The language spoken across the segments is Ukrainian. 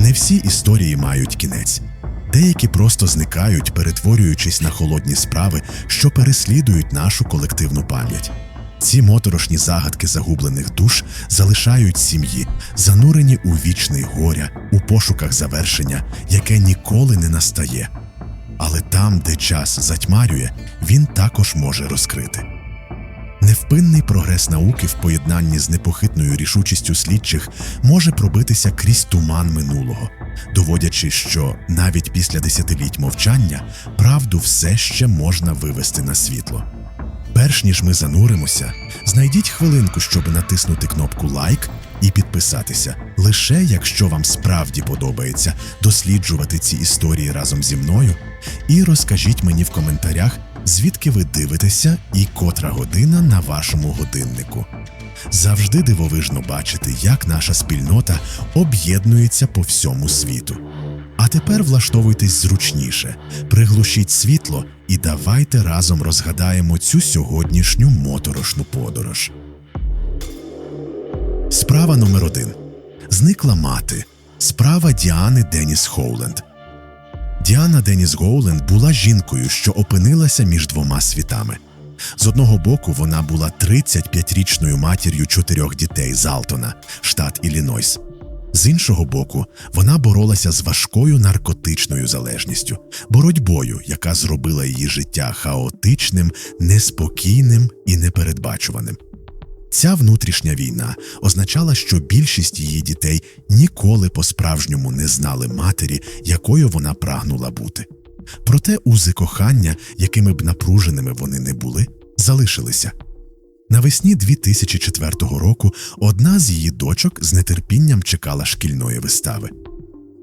Не всі історії мають кінець. Деякі просто зникають, перетворюючись на холодні справи, що переслідують нашу колективну пам'ять. Ці моторошні загадки загублених душ залишають сім'ї, занурені у вічний горя, у пошуках завершення, яке ніколи не настає. Але там, де час затьмарює, він також може розкрити. Невпинний прогрес науки в поєднанні з непохитною рішучістю слідчих може пробитися крізь туман минулого, доводячи, що навіть після десятиліть мовчання правду все ще можна вивести на світло. Перш ніж ми зануримося, знайдіть хвилинку, щоб натиснути кнопку лайк і підписатися, лише якщо вам справді подобається досліджувати ці історії разом зі мною, і розкажіть мені в коментарях, звідки ви дивитеся і котра година на вашому годиннику. Завжди дивовижно бачити, як наша спільнота об'єднується по всьому світу. А тепер влаштовуйтесь зручніше, приглушіть світло і давайте разом розгадаємо цю сьогоднішню моторошну подорож. Справа номер один. Зникла мати. Справа Діани Деніс Хоуленд. Діана Деніс Гоуленд була жінкою, що опинилася між двома світами. З одного боку, вона була 35-річною матір'ю чотирьох дітей з Алтона, штат Іллінойс. З іншого боку, вона боролася з важкою наркотичною залежністю, боротьбою, яка зробила її життя хаотичним, неспокійним і непередбачуваним. Ця внутрішня війна означала, що більшість її дітей ніколи по-справжньому не знали матері, якою вона прагнула бути. Проте узи кохання, якими б напруженими вони не були, залишилися. Навесні 2004 року одна з її дочок з нетерпінням чекала шкільної вистави.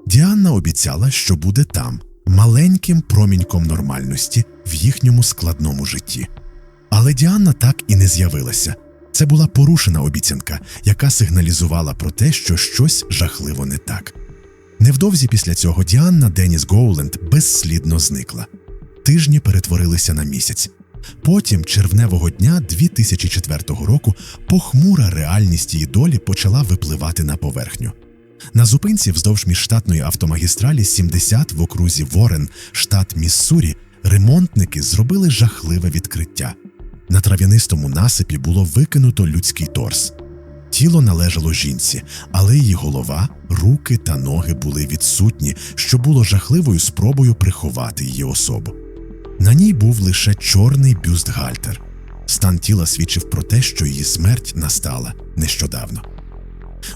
Діанна обіцяла, що буде там, маленьким проміньком нормальності в їхньому складному житті. Але Діанна так і не з'явилася. Це була порушена обіцянка, яка сигналізувала про те, що щось жахливо не так. Невдовзі після цього Діанна Деніс Гоуленд безслідно зникла. Тижні перетворилися на місяць. Потім, червневого дня 2004 року, похмура реальність її долі почала випливати на поверхню. На зупинці вздовж міжштатної автомагістралі 70 в окрузі Ворен, штат Міссурі, ремонтники зробили жахливе відкриття. На трав'янистому насипі було викинуто людський торс. Тіло належало жінці, але її голова, руки та ноги були відсутні, що було жахливою спробою приховати її особу. На ній був лише чорний бюстгальтер. Стан тіла свідчив про те, що її смерть настала нещодавно.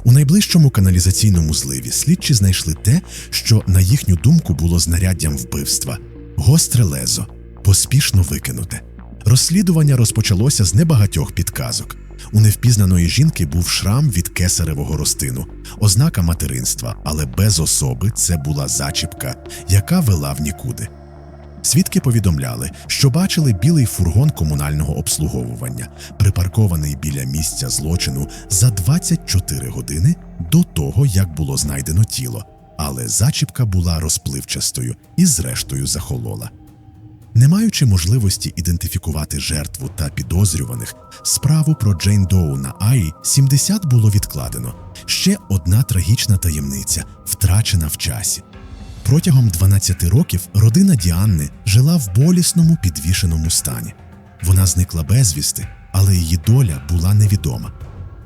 У найближчому каналізаційному зливі слідчі знайшли те, що, на їхню думку, було знаряддям вбивства гостре лезо, поспішно викинуте. Розслідування розпочалося з небагатьох підказок. У невпізнаної жінки був шрам від кесаревого ростину, ознака материнства, але без особи це була зачіпка, яка вела в нікуди. Свідки повідомляли, що бачили білий фургон комунального обслуговування, припаркований біля місця злочину за 24 години до того, як було знайдено тіло, але зачіпка була розпливчастою і, зрештою, захолола. Не маючи можливості ідентифікувати жертву та підозрюваних, справу про Джейн Доу на Аї 70 було відкладено. Ще одна трагічна таємниця, втрачена в часі. Протягом 12 років родина Діанни жила в болісному підвішеному стані. Вона зникла безвісти, але її доля була невідома.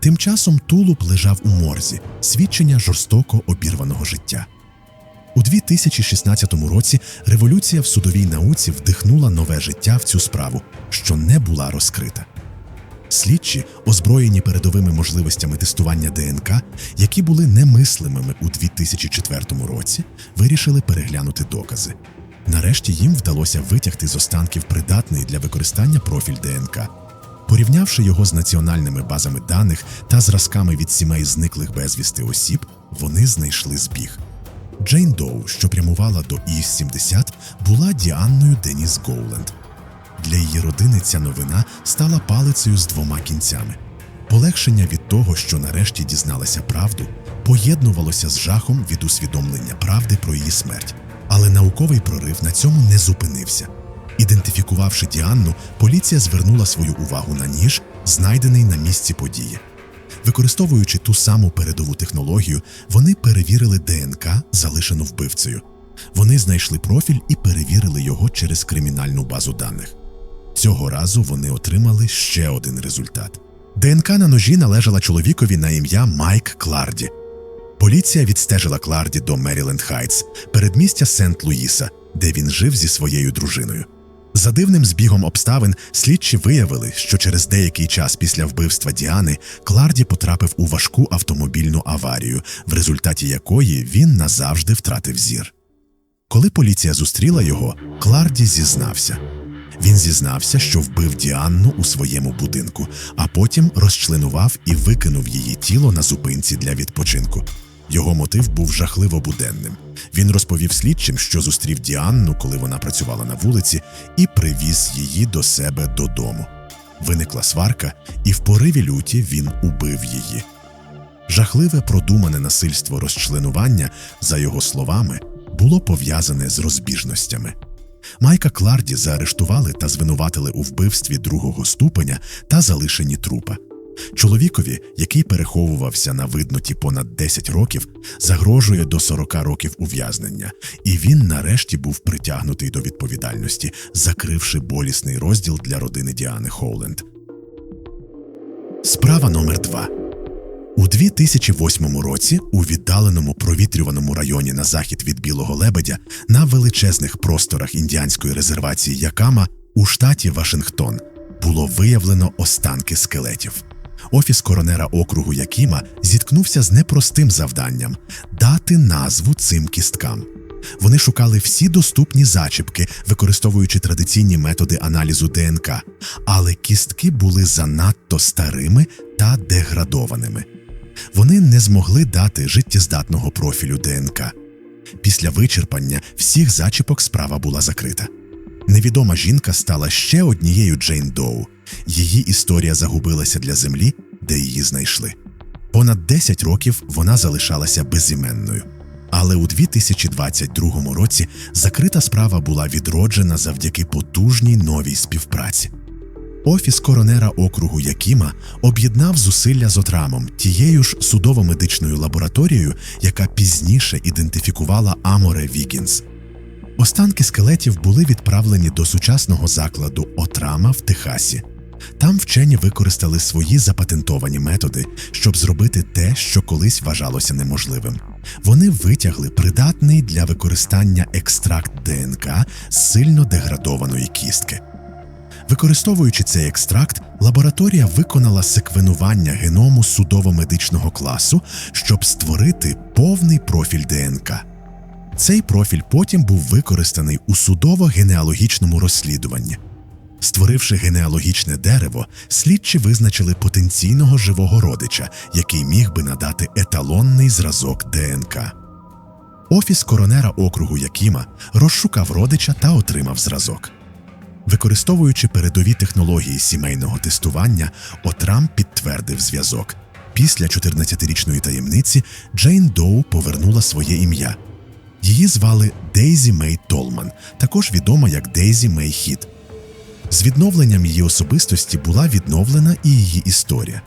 Тим часом тулуб лежав у морзі, свідчення жорстоко обірваного життя. У 2016 році революція в судовій науці вдихнула нове життя в цю справу, що не була розкрита. Слідчі, озброєні передовими можливостями тестування ДНК, які були немислимими у 2004 році, вирішили переглянути докази. Нарешті їм вдалося витягти з останків придатний для використання профіль ДНК. Порівнявши його з національними базами даних та зразками від сімей зниклих безвісти осіб, вони знайшли збіг. Джейн Доу, що прямувала до Іс-70, була Діанною Деніс Гоуленд. Для її родини ця новина стала палицею з двома кінцями. Полегшення від того, що нарешті дізналася правду, поєднувалося з жахом від усвідомлення правди про її смерть. Але науковий прорив на цьому не зупинився. Ідентифікувавши Діанну, поліція звернула свою увагу на ніж, знайдений на місці події. Використовуючи ту саму передову технологію, вони перевірили ДНК, залишену вбивцею. Вони знайшли профіль і перевірили його через кримінальну базу даних. Цього разу вони отримали ще один результат. ДНК на ножі належала чоловікові на ім'я Майк Кларді. Поліція відстежила Кларді до Меріленд Хайтс, передмістя Сент-Луїса, де він жив зі своєю дружиною. За дивним збігом обставин слідчі виявили, що через деякий час після вбивства Діани Кларді потрапив у важку автомобільну аварію, в результаті якої він назавжди втратив зір. Коли поліція зустріла його, Кларді зізнався. Він зізнався, що вбив Діанну у своєму будинку, а потім розчленував і викинув її тіло на зупинці для відпочинку. Його мотив був жахливо буденним. Він розповів слідчим, що зустрів Діанну, коли вона працювала на вулиці, і привіз її до себе додому. Виникла сварка, і в пориві люті він убив її. Жахливе продумане насильство розчленування, за його словами, було пов'язане з розбіжностями. Майка Кларді заарештували та звинуватили у вбивстві другого ступеня та залишенні трупа. Чоловікові, який переховувався на видноті понад 10 років, загрожує до 40 років ув'язнення, і він нарешті був притягнутий до відповідальності, закривши болісний розділ для родини Діани Хоуленд. Справа номер 2 у 2008 році у віддаленому провітрюваному районі на захід від Білого Лебедя на величезних просторах індіанської резервації Якама у штаті Вашингтон було виявлено останки скелетів. Офіс коронера округу Якіма зіткнувся з непростим завданням дати назву цим кісткам. Вони шукали всі доступні зачіпки, використовуючи традиційні методи аналізу ДНК, але кістки були занадто старими та деградованими. Вони не змогли дати життєздатного профілю ДНК. Після вичерпання всіх зачіпок справа була закрита. Невідома жінка стала ще однією Джейн Доу. Її історія загубилася для землі, де її знайшли. Понад 10 років вона залишалася безіменною. Але у 2022 році закрита справа була відроджена завдяки потужній новій співпраці. Офіс коронера округу Якіма об'єднав зусилля з отрамом тією ж судово-медичною лабораторією, яка пізніше ідентифікувала Аморе Вігінс. Останки скелетів були відправлені до сучасного закладу Отрама в Техасі. Там вчені використали свої запатентовані методи, щоб зробити те, що колись вважалося неможливим. Вони витягли придатний для використання екстракт ДНК з сильно деградованої кістки. Використовуючи цей екстракт, лабораторія виконала секвенування геному судово-медичного класу, щоб створити повний профіль ДНК. Цей профіль потім був використаний у судово-генеалогічному розслідуванні. Створивши генеалогічне дерево, слідчі визначили потенційного живого родича, який міг би надати еталонний зразок ДНК. Офіс коронера округу Якіма розшукав родича та отримав зразок. Використовуючи передові технології сімейного тестування, Отрам підтвердив зв'язок. Після 14-річної таємниці Джейн Доу повернула своє ім'я. Її звали Дейзі Мей Толман, також відома як Дейзі Мей Хіт. З відновленням її особистості була відновлена і її історія.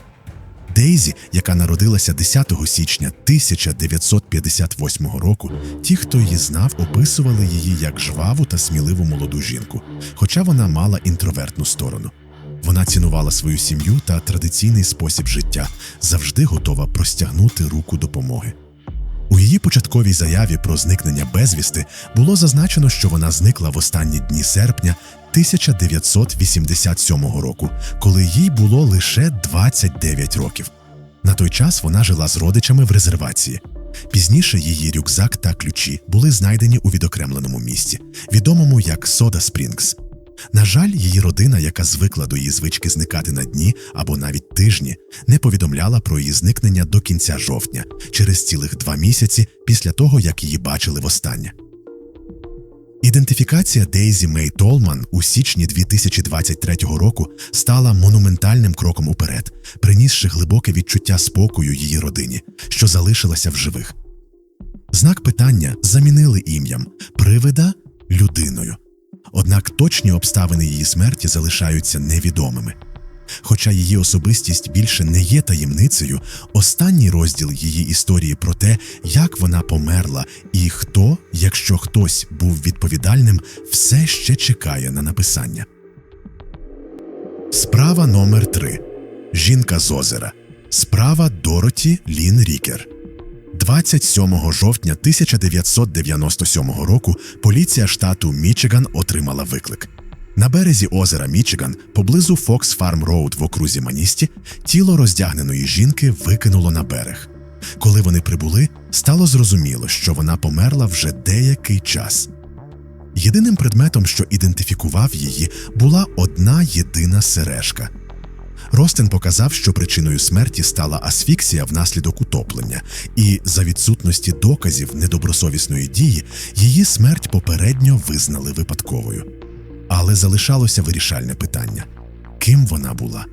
Дейзі, яка народилася 10 січня 1958 року, ті, хто її знав, описували її як жваву та сміливу молоду жінку, хоча вона мала інтровертну сторону. Вона цінувала свою сім'ю та традиційний спосіб життя, завжди готова простягнути руку допомоги. У її початковій заяві про зникнення безвісти було зазначено, що вона зникла в останні дні серпня 1987 року, коли їй було лише 29 років. На той час вона жила з родичами в резервації. Пізніше її рюкзак та ключі були знайдені у відокремленому місці, відомому як Сода Спрінгс. На жаль, її родина, яка звикла до її звички зникати на дні або навіть тижні, не повідомляла про її зникнення до кінця жовтня, через цілих два місяці після того, як її бачили востаннє. Ідентифікація Дейзі Мей Толман у січні 2023 року стала монументальним кроком уперед, принісши глибоке відчуття спокою її родині, що залишилася в живих. Знак питання замінили ім'ям привида людиною. Однак точні обставини її смерті залишаються невідомими. Хоча її особистість більше не є таємницею, останній розділ її історії про те, як вона померла, і хто, якщо хтось був відповідальним, все ще чекає на написання. Справа номер 3 Жінка з озера. Справа Дороті Лін Рікер. 27 жовтня 1997 року поліція штату Мічиган отримала виклик. На березі озера Мічиган, поблизу Фокс Фарм Роуд в окрузі Маністі, тіло роздягненої жінки викинуло на берег. Коли вони прибули, стало зрозуміло, що вона померла вже деякий час. Єдиним предметом, що ідентифікував її, була одна єдина сережка. Ростин показав, що причиною смерті стала асфіксія внаслідок утоплення, і за відсутності доказів недобросовісної дії її смерть попередньо визнали випадковою. Але залишалося вирішальне питання: ким вона була?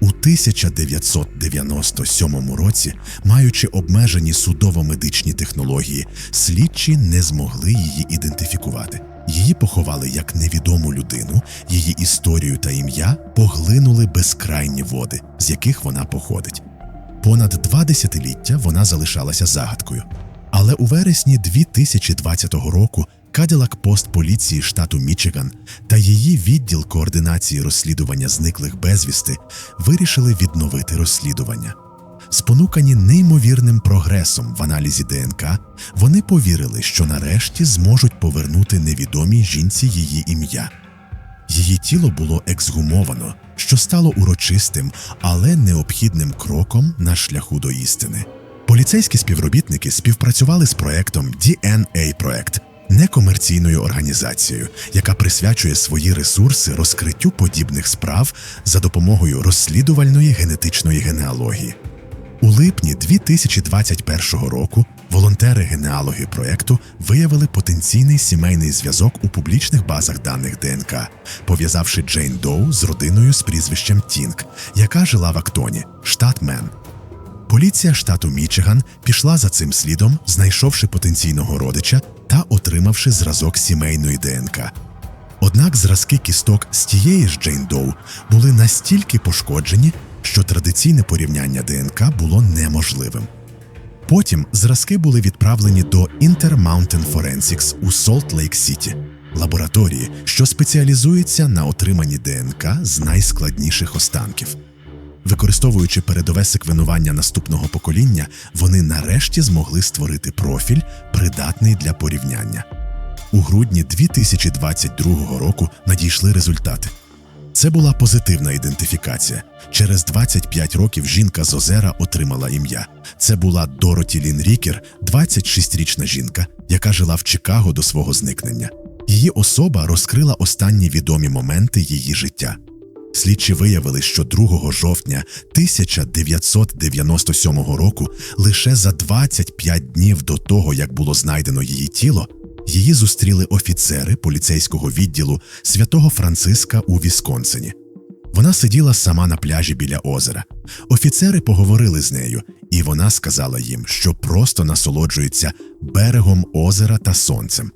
У 1997 році, маючи обмежені судово-медичні технології, слідчі не змогли її ідентифікувати. Її поховали як невідому людину, її історію та ім'я поглинули безкрайні води, з яких вона походить. Понад два десятиліття вона залишалася загадкою. Але у вересні 2020 року Cadillac Пост поліції штату Мічиган та її відділ координації розслідування зниклих безвісти вирішили відновити розслідування. Спонукані неймовірним прогресом в аналізі ДНК, вони повірили, що нарешті зможуть повернути невідомій жінці її ім'я. Її тіло було ексгумовано, що стало урочистим, але необхідним кроком на шляху до істини. Поліцейські співробітники співпрацювали з проектом DNA Проект, некомерційною організацією, яка присвячує свої ресурси розкриттю подібних справ за допомогою розслідувальної генетичної генеалогії. У липні 2021 року волонтери-генеалоги проекту виявили потенційний сімейний зв'язок у публічних базах даних ДНК, пов'язавши Джейн Доу з родиною з прізвищем Тінк, яка жила в Актоні, штат Мен. Поліція штату Мічиган пішла за цим слідом, знайшовши потенційного родича та отримавши зразок сімейної ДНК. Однак зразки кісток з тієї ж Джейн Доу були настільки пошкоджені, що традиційне порівняння ДНК було неможливим. Потім зразки були відправлені до Intermountain Forensics у Солт Лейк Сіті, лабораторії, що спеціалізується на отриманні ДНК з найскладніших останків. Використовуючи передове секвенування наступного покоління, вони нарешті змогли створити профіль, придатний для порівняння. У грудні 2022 року надійшли результати. Це була позитивна ідентифікація. Через 25 років жінка з озера отримала ім'я. Це була Дороті Лін Рікер, 26-річна жінка, яка жила в Чикаго до свого зникнення. Її особа розкрила останні відомі моменти її життя. Слідчі виявили, що 2 жовтня 1997 року, лише за 25 днів до того, як було знайдено її тіло, її зустріли офіцери поліцейського відділу святого Франциска у Вісконсині. Вона сиділа сама на пляжі біля озера. Офіцери поговорили з нею, і вона сказала їм, що просто насолоджується берегом озера та сонцем.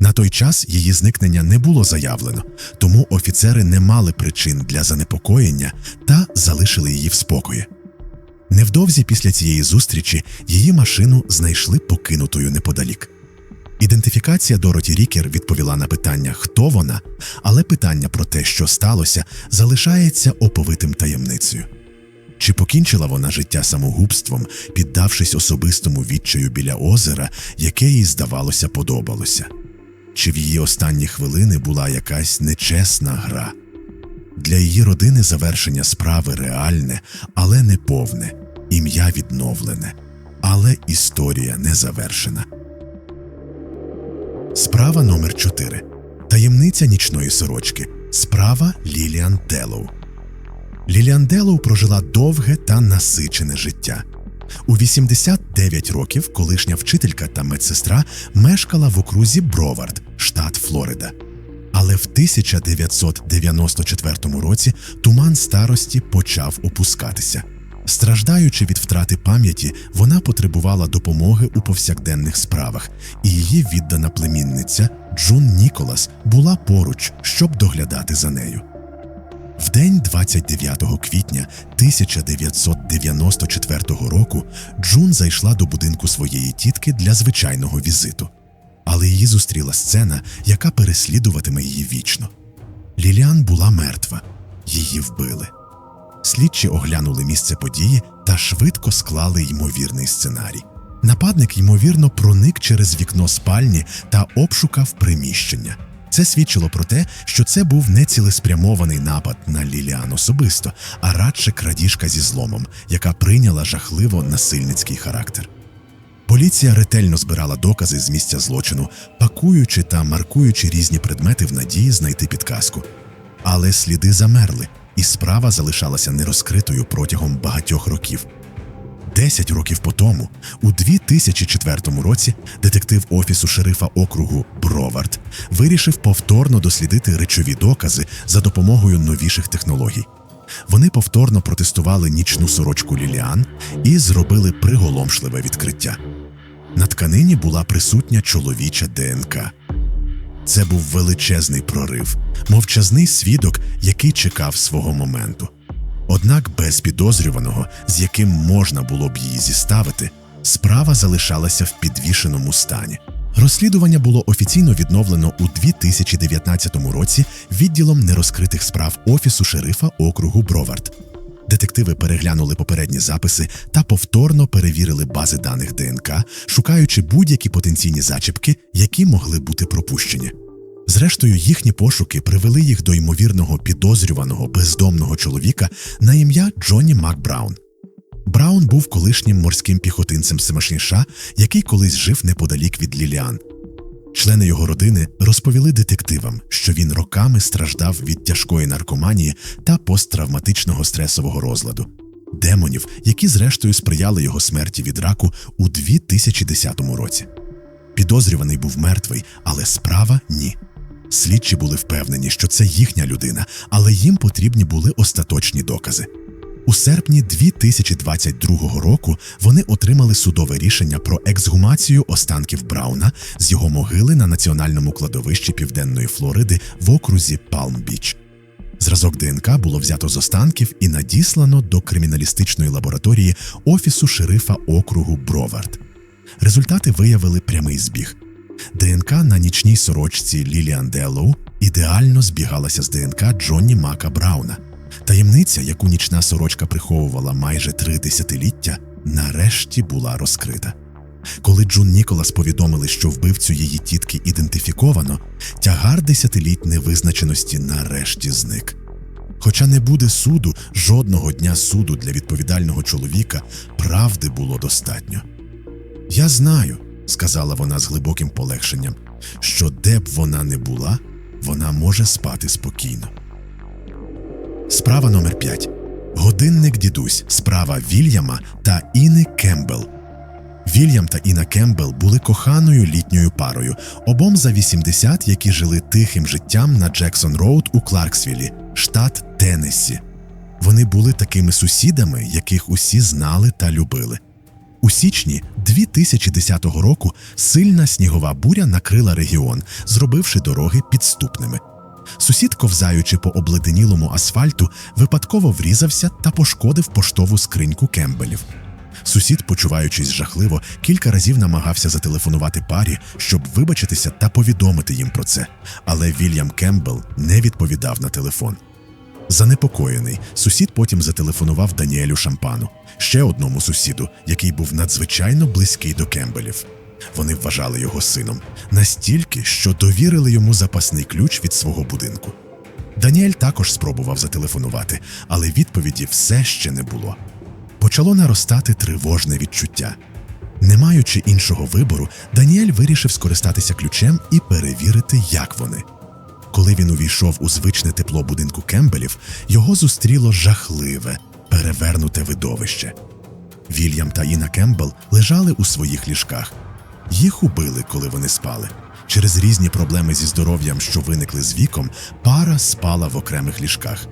На той час її зникнення не було заявлено, тому офіцери не мали причин для занепокоєння та залишили її в спокої. Невдовзі після цієї зустрічі її машину знайшли покинутою неподалік. Ідентифікація Дороті Рікер відповіла на питання, хто вона, але питання про те, що сталося, залишається оповитим таємницею. Чи покінчила вона життя самогубством, піддавшись особистому відчаю біля озера, яке їй, здавалося, подобалося? Чи в її останні хвилини була якась нечесна гра? Для її родини завершення справи реальне, але не повне, ім'я відновлене, але історія не завершена. Справа номер 4 Таємниця нічної сорочки. Справа Ліліан Делоу. Ліліан Делоу прожила довге та насичене життя. У 89 років колишня вчителька та медсестра мешкала в окрузі Бровард, штат Флорида. Але в 1994 році туман старості почав опускатися. Страждаючи від втрати пам'яті, вона потребувала допомоги у повсякденних справах, і її віддана племінниця Джун Ніколас була поруч, щоб доглядати за нею. В день 29 квітня 1994 року Джун зайшла до будинку своєї тітки для звичайного візиту. Але її зустріла сцена, яка переслідуватиме її вічно. Ліліан була мертва, її вбили. Слідчі оглянули місце події та швидко склали ймовірний сценарій. Нападник, ймовірно, проник через вікно спальні та обшукав приміщення. Це свідчило про те, що це був не цілеспрямований напад на Ліліан особисто, а радше крадіжка зі зломом, яка прийняла жахливо насильницький характер. Поліція ретельно збирала докази з місця злочину, пакуючи та маркуючи різні предмети в надії знайти підказку. Але сліди замерли, і справа залишалася нерозкритою протягом багатьох років. Десять років по тому, у 2004 році, детектив офісу шерифа округу Бровард вирішив повторно дослідити речові докази за допомогою новіших технологій. Вони повторно протестували нічну сорочку Ліліан і зробили приголомшливе відкриття. На тканині була присутня чоловіча ДНК. Це був величезний прорив, мовчазний свідок, який чекав свого моменту. Однак без підозрюваного, з яким можна було б її зіставити, справа залишалася в підвішеному стані. Розслідування було офіційно відновлено у 2019 році відділом нерозкритих справ офісу шерифа округу Бровард. Детективи переглянули попередні записи та повторно перевірили бази даних ДНК, шукаючи будь-які потенційні зачіпки, які могли бути пропущені. Зрештою, їхні пошуки привели їх до ймовірного підозрюваного бездомного чоловіка на ім'я Джонні Макбраун. Браун був колишнім морським піхотинцем Семашніша, який колись жив неподалік від Ліліан. Члени його родини розповіли детективам, що він роками страждав від тяжкої наркоманії та посттравматичного стресового розладу, демонів, які зрештою сприяли його смерті від раку у 2010 році. Підозрюваний був мертвий, але справа ні. Слідчі були впевнені, що це їхня людина, але їм потрібні були остаточні докази. У серпні 2022 року вони отримали судове рішення про ексгумацію останків Брауна з його могили на національному кладовищі Південної Флориди в окрузі Палм-Біч. Зразок ДНК було взято з останків і надіслано до криміналістичної лабораторії Офісу шерифа округу Бровард. Результати виявили прямий збіг. ДНК на нічній сорочці Ліліан Деллоу ідеально збігалася з ДНК Джонні Мака Брауна. Таємниця, яку нічна сорочка приховувала майже три десятиліття, нарешті була розкрита. Коли Джун Ніколас повідомили, що вбивцю її тітки ідентифіковано, тягар десятиліть невизначеності нарешті зник. Хоча не буде суду, жодного дня суду для відповідального чоловіка правди було достатньо. Я знаю, сказала вона з глибоким полегшенням, що де б вона не була, вона може спати спокійно. Справа номер 5 Годинник дідусь. Справа Вільяма та Іни Кембл. Вільям та Іна Кембл були коханою літньою парою, обом за 80, які жили тихим життям на Джексон Роуд у Кларксвілі, штат Теннессі. Вони були такими сусідами, яких усі знали та любили. У січні 2010 року сильна снігова буря накрила регіон, зробивши дороги підступними. Сусід, ковзаючи по обледенілому асфальту, випадково врізався та пошкодив поштову скриньку Кембелів. Сусід, почуваючись жахливо, кілька разів намагався зателефонувати парі, щоб вибачитися та повідомити їм про це, але Вільям Кембл не відповідав на телефон. Занепокоєний, сусід потім зателефонував Даніелю Шампану, ще одному сусіду, який був надзвичайно близький до Кембелів. Вони вважали його сином настільки, що довірили йому запасний ключ від свого будинку. Даніель також спробував зателефонувати, але відповіді все ще не було. Почало наростати тривожне відчуття. Не маючи іншого вибору, Даніель вирішив скористатися ключем і перевірити, як вони. Коли він увійшов у звичне тепло будинку Кембелів, його зустріло жахливе, перевернуте видовище. Вільям та Іна Кембл лежали у своїх ліжках. Їх убили, коли вони спали. Через різні проблеми зі здоров'ям, що виникли з віком, пара спала в окремих ліжках.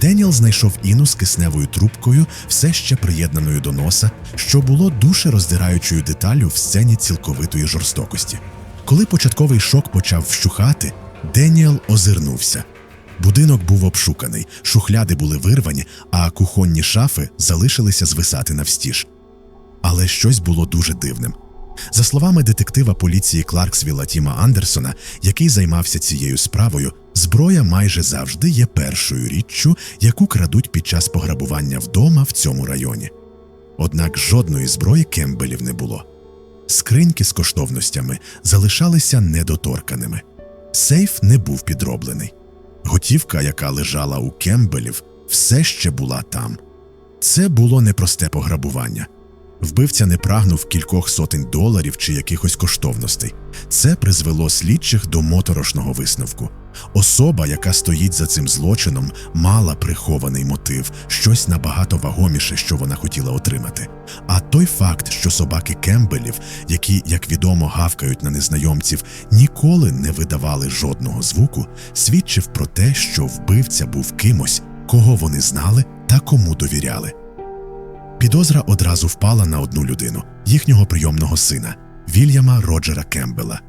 Деніел знайшов Іну з кисневою трубкою, все ще приєднаною до носа, що було душероздираючою деталлю в сцені цілковитої жорстокості. Коли початковий шок почав вщухати, Деніел озирнувся. Будинок був обшуканий, шухляди були вирвані, а кухонні шафи залишилися звисати навстіж. Але щось було дуже дивним. За словами детектива поліції Кларксвіла Тіма Андерсона, який займався цією справою, зброя майже завжди є першою річчю, яку крадуть під час пограбування вдома в цьому районі. Однак жодної зброї Кембелів не було. Скриньки з коштовностями залишалися недоторканими. Сейф не був підроблений. Готівка, яка лежала у Кембелів, все ще була там. Це було непросте пограбування. Вбивця не прагнув кількох сотень доларів чи якихось коштовностей. Це призвело слідчих до моторошного висновку. Особа, яка стоїть за цим злочином, мала прихований мотив, щось набагато вагоміше, що вона хотіла отримати. А той факт, що собаки Кембелів, які, як відомо, гавкають на незнайомців, ніколи не видавали жодного звуку, свідчив про те, що вбивця був кимось, кого вони знали та кому довіряли. Підозра одразу впала на одну людину їхнього прийомного сина Вільяма Роджера Кембела.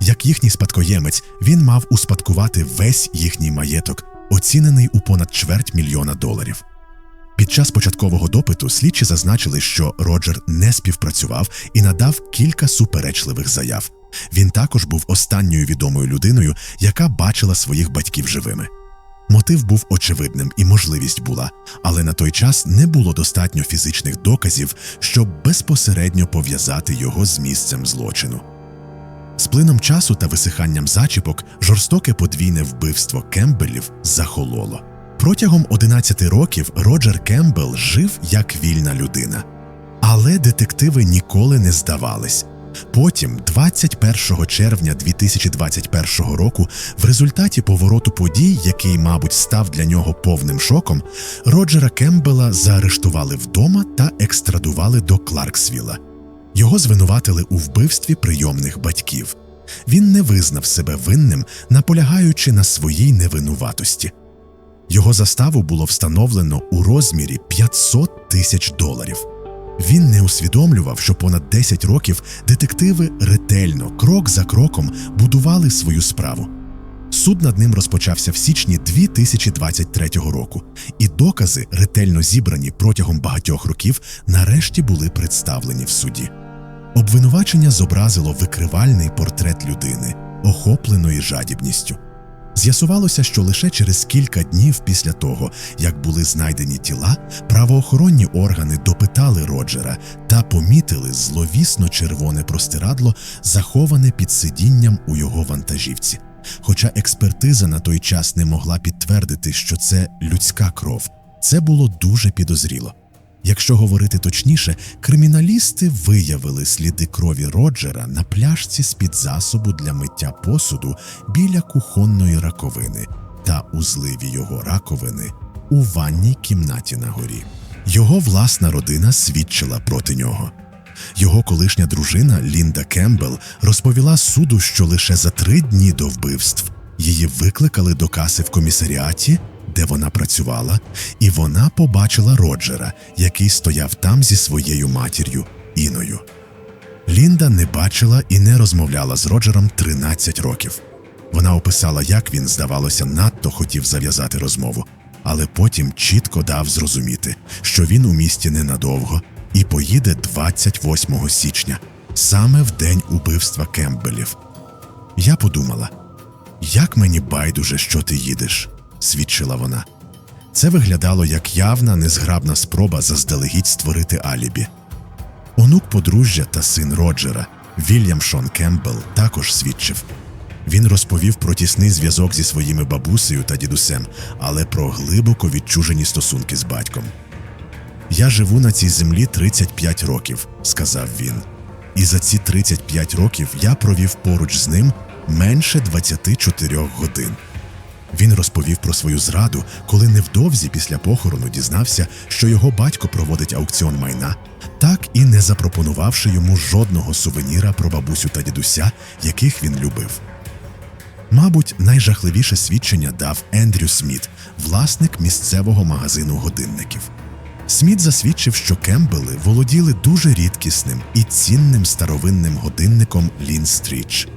Як їхній спадкоємець, він мав успадкувати весь їхній маєток, оцінений у понад чверть мільйона доларів. Під час початкового допиту слідчі зазначили, що Роджер не співпрацював і надав кілька суперечливих заяв. Він також був останньою відомою людиною, яка бачила своїх батьків живими. Мотив був очевидним і можливість була, але на той час не було достатньо фізичних доказів, щоб безпосередньо пов'язати його з місцем злочину. З плином часу та висиханням зачіпок жорстоке подвійне вбивство Кембелів захололо. Протягом 11 років Роджер Кембел жив як вільна людина. Але детективи ніколи не здавались. Потім, 21 червня 2021 року, в результаті повороту подій, який, мабуть, став для нього повним шоком, Роджера Кембела заарештували вдома та екстрадували до Кларксвіла. Його звинуватили у вбивстві прийомних батьків. Він не визнав себе винним, наполягаючи на своїй невинуватості. Його заставу було встановлено у розмірі 500 тисяч доларів. Він не усвідомлював, що понад 10 років детективи ретельно, крок за кроком, будували свою справу. Суд над ним розпочався в січні 2023 року, і докази, ретельно зібрані протягом багатьох років, нарешті були представлені в суді. Обвинувачення зобразило викривальний портрет людини, охопленої жадібністю. З'ясувалося, що лише через кілька днів після того, як були знайдені тіла, правоохоронні органи допитали Роджера та помітили зловісно червоне простирадло, заховане під сидінням у його вантажівці. Хоча експертиза на той час не могла підтвердити, що це людська кров, це було дуже підозріло. Якщо говорити точніше, криміналісти виявили сліди крові Роджера на пляшці з-під засобу для миття посуду біля кухонної раковини та у зливі його раковини у ванній кімнаті на горі. Його власна родина свідчила проти нього. Його колишня дружина Лінда Кембел розповіла суду, що лише за три дні до вбивств її викликали до каси в комісаріаті, де вона працювала, і вона побачила Роджера, який стояв там зі своєю матір'ю Іною. Лінда не бачила і не розмовляла з Роджером 13 років. Вона описала, як він, здавалося, надто хотів зав'язати розмову, але потім чітко дав зрозуміти, що він у місті ненадовго і поїде 28 січня, саме в день убивства Кембелів. Я подумала, як мені байдуже, що ти їдеш, свідчила вона. Це виглядало як явна незграбна спроба заздалегідь створити алібі. Онук подружжя та син Роджера, Вільям Шон Кембл, також свідчив. Він розповів про тісний зв'язок зі своїми бабусею та дідусем, але про глибоко відчужені стосунки з батьком. Я живу на цій землі 35 років, сказав він. І за ці 35 років я провів поруч з ним менше 24 годин. Він розповів про свою зраду, коли невдовзі після похорону дізнався, що його батько проводить аукціон майна, так і не запропонувавши йому жодного сувеніра про бабусю та дідуся, яких він любив. Мабуть, найжахливіше свідчення дав Ендрю Сміт, власник місцевого магазину годинників. Сміт засвідчив, що Кембели володіли дуже рідкісним і цінним старовинним годинником Лінстріч.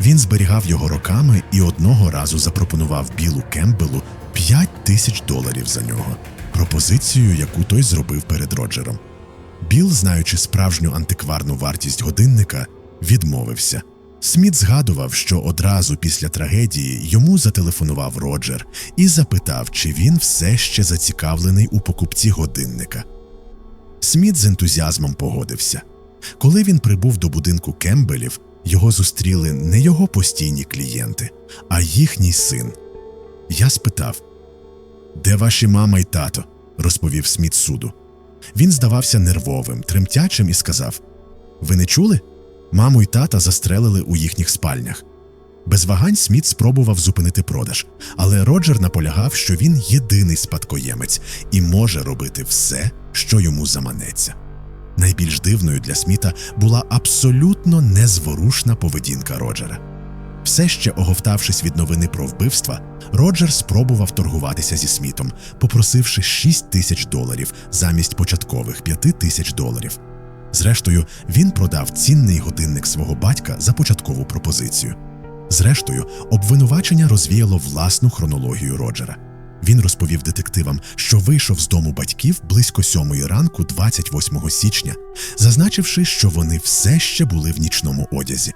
Він зберігав його роками і одного разу запропонував Білу Кембелу 5 тисяч доларів за нього, пропозицію, яку той зробив перед Роджером. Біл, знаючи справжню антикварну вартість годинника, відмовився. Сміт згадував, що одразу після трагедії йому зателефонував Роджер і запитав, чи він все ще зацікавлений у покупці годинника. Сміт з ентузіазмом погодився. Коли він прибув до будинку Кембелів, його зустріли не його постійні клієнти, а їхній син. Я спитав, де ваші мама й тато? розповів Сміт суду. Він здавався нервовим, тремтячим і сказав: Ви не чули? Маму й тата застрелили у їхніх спальнях. Без вагань Сміт спробував зупинити продаж, але Роджер наполягав, що він єдиний спадкоємець і може робити все, що йому заманеться. Найбільш дивною для Сміта була абсолютно незворушна поведінка Роджера. Все ще оговтавшись від новини про вбивства, Роджер спробував торгуватися зі Смітом, попросивши 6 тисяч доларів замість початкових 5 тисяч доларів. Зрештою, він продав цінний годинник свого батька за початкову пропозицію. Зрештою, обвинувачення розвіяло власну хронологію Роджера. Він розповів детективам, що вийшов з дому батьків близько сьомої ранку, 28 січня, зазначивши, що вони все ще були в нічному одязі.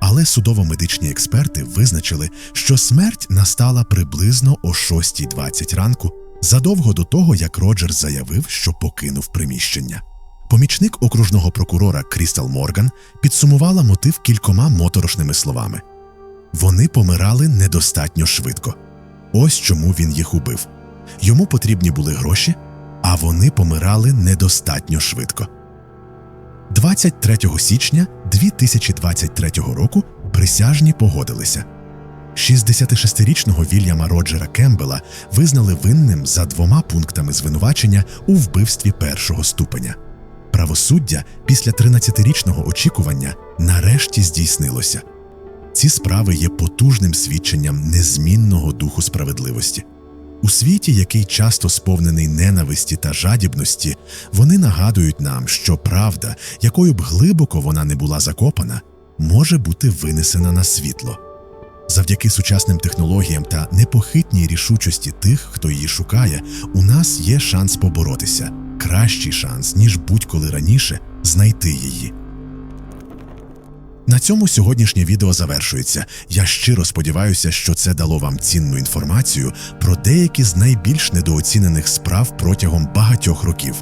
Але судово-медичні експерти визначили, що смерть настала приблизно о 6.20 ранку, задовго до того, як Роджер заявив, що покинув приміщення. Помічник окружного прокурора Крістал Морган підсумувала мотив кількома моторошними словами: вони помирали недостатньо швидко. Ось чому він їх убив. Йому потрібні були гроші, а вони помирали недостатньо швидко. 23 січня 2023 року присяжні погодилися. 66-річного Вільяма Роджера Кембела визнали винним за двома пунктами звинувачення у вбивстві першого ступеня. Правосуддя після 13-річного очікування нарешті здійснилося. Ці справи є потужним свідченням незмінного духу справедливості. У світі, який часто сповнений ненависті та жадібності, вони нагадують нам, що правда, якою б глибоко вона не була закопана, може бути винесена на світло. Завдяки сучасним технологіям та непохитній рішучості тих, хто її шукає, у нас є шанс поборотися, кращий шанс, ніж будь-коли раніше знайти її. На цьому сьогоднішнє відео завершується. Я щиро сподіваюся, що це дало вам цінну інформацію про деякі з найбільш недооцінених справ протягом багатьох років.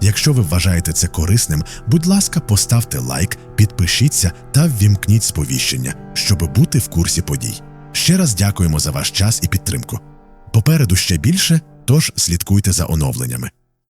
Якщо ви вважаєте це корисним, будь ласка, поставте лайк, підпишіться та ввімкніть сповіщення, щоб бути в курсі подій. Ще раз дякуємо за ваш час і підтримку. Попереду ще більше, тож слідкуйте за оновленнями.